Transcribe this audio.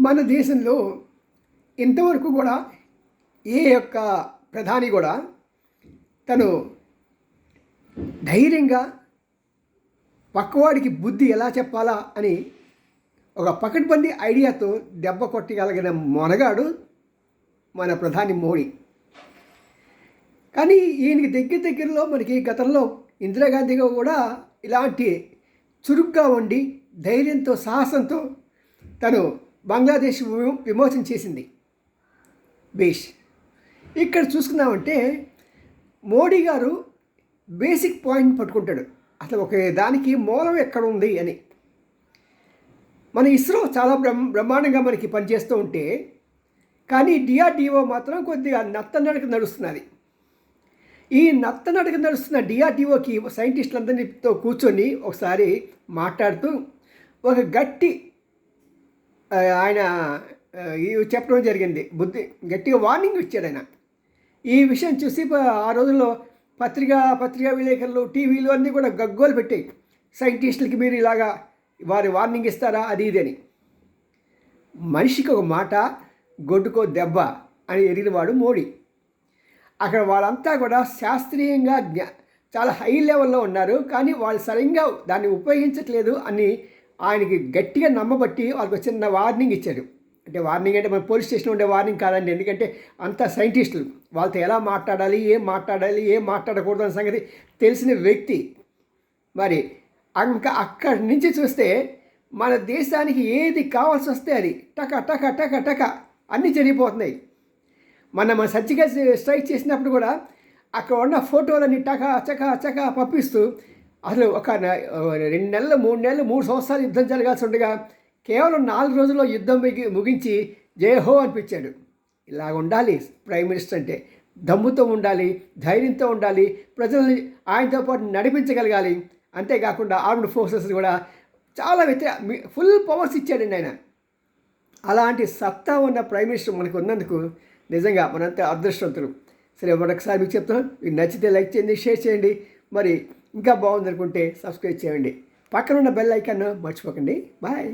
మన దేశంలో ఇంతవరకు కూడా ఏ యొక్క ప్రధాని కూడా తను ధైర్యంగా పక్కవాడికి బుద్ధి ఎలా చెప్పాలా అని ఒక పకడ్బందీ ఐడియాతో దెబ్బ కొట్టగలిగిన మొనగాడు మన ప్రధాని మోడీ. కానీ ఈయనకి దగ్గర దగ్గరలో మనకి గతంలో ఇందిరాగాంధీ కూడా ఇలాంటి చురుగ్గా ఉండి ధైర్యంతో సాహసంతో తను బంగ్లాదేశ్ విమోచన చేసింది. బేష్. ఇక్కడ చూసుకున్నామంటే మోడీ గారు బేసిక్ పాయింట్ పట్టుకుంటాడు. అసలు ఒక దానికి మూలం ఎక్కడ ఉంది అని. మన ఇస్రో చాలా బ్రహ్మ బ్రహ్మాండంగా మనకి పనిచేస్తూ ఉంటే కానీ డిఆర్డిఓ మాత్రం కొద్దిగా నత్తనడక నడుస్తున్నది. ఈ నత్తనడక నడుస్తున్న డిఆర్డిఓకి సైంటిస్టులందరితో కూర్చొని ఒకసారి మాట్లాడుతూ ఒక గట్టి ఆయన చెప్పడం జరిగింది. బుద్ధి గట్టిగా వార్నింగ్ ఇచ్చాడు ఆయన. ఈ విషయం చూసి ఆ రోజుల్లో పత్రికా పత్రికా విలేకరులు టీవీలు అన్నీ కూడా గగ్గోలు పెట్టాయి సైంటిస్టులకి మీరు ఇలాగా వారి వార్నింగ్ ఇస్తారా? అది ఇది అని. మనిషికి ఒక మాట గొడ్డుకో దెబ్బ అని ఎరిగినవాడు మోడీ. అక్కడ వాళ్ళంతా కూడా శాస్త్రీయంగా జ్ఞా చాలా హై లెవెల్లో ఉన్నారు. కానీ వాళ్ళు సరిగ్గా దాన్ని ఉపయోగించట్లేదు అని ఆయనకి గట్టిగా నమ్మబట్టి వాళ్ళకి ఒక చిన్న వార్నింగ్ ఇచ్చారు అంటే వార్నింగ్ అంటే మన పోలీస్ స్టేషన్ ఉండే వార్నింగ్ కాదండి. ఎందుకంటే అంత సైంటిస్టులు వాళ్ళతో ఎలా మాట్లాడాలి ఏం మాట్లాడాలి ఏం మాట్లాడకూడదు అనే సంగతి తెలిసిన వ్యక్తి. మరి ఇంకా అక్కడి నుంచి చూస్తే మన దేశానికి ఏది కావాల్సి వస్తే అది టక టక టక టక అన్నీ జరిగిపోతున్నాయి. మన మన సర్జికల్ స్ట్రైక్ చేసినప్పుడు కూడా అక్కడ ఉన్న ఫోటోలన్నీ టక చక చక పంపిస్తూ అసలు ఒక రెండు నెలలు మూడు నెలలు మూడు సంవత్సరాలు యుద్ధం జరగాల్సి ఉండగా కేవలం నాలుగు రోజుల్లో యుద్ధం ముగి ముగించి జయహో అనిపించాడు. ఇలా ఉండాలి ప్రైమ్ మినిస్టర్ అంటే దమ్ముతో ఉండాలి ధైర్యంతో ఉండాలి ప్రజల్ని ఆయనతో పాటు నడిపించగలగాలి. అంతేకాకుండా ఆర్మ్డ్ ఫోర్సెస్ కూడా చాలా వ్యతిరేక ఫుల్ పవర్స్ ఇచ్చాడండి ఆయన అలాంటి సత్తా ఉన్న ప్రైమ్ మినిస్టర్ మనకు ఉన్నందుకు నిజంగా మనంతా అదృష్టవంతులు. సరే మరొకసారి మీకు చెప్తాను మీకు నచ్చితే లైక్ చేయండి షేర్ చేయండి. మరి ఇంకా బాగుందనుకుంటే సబ్స్క్రైబ్ చేయండి. పక్కన ఉన్న బెల్ ఐకాన్ మర్చిపోకండి. బాయ్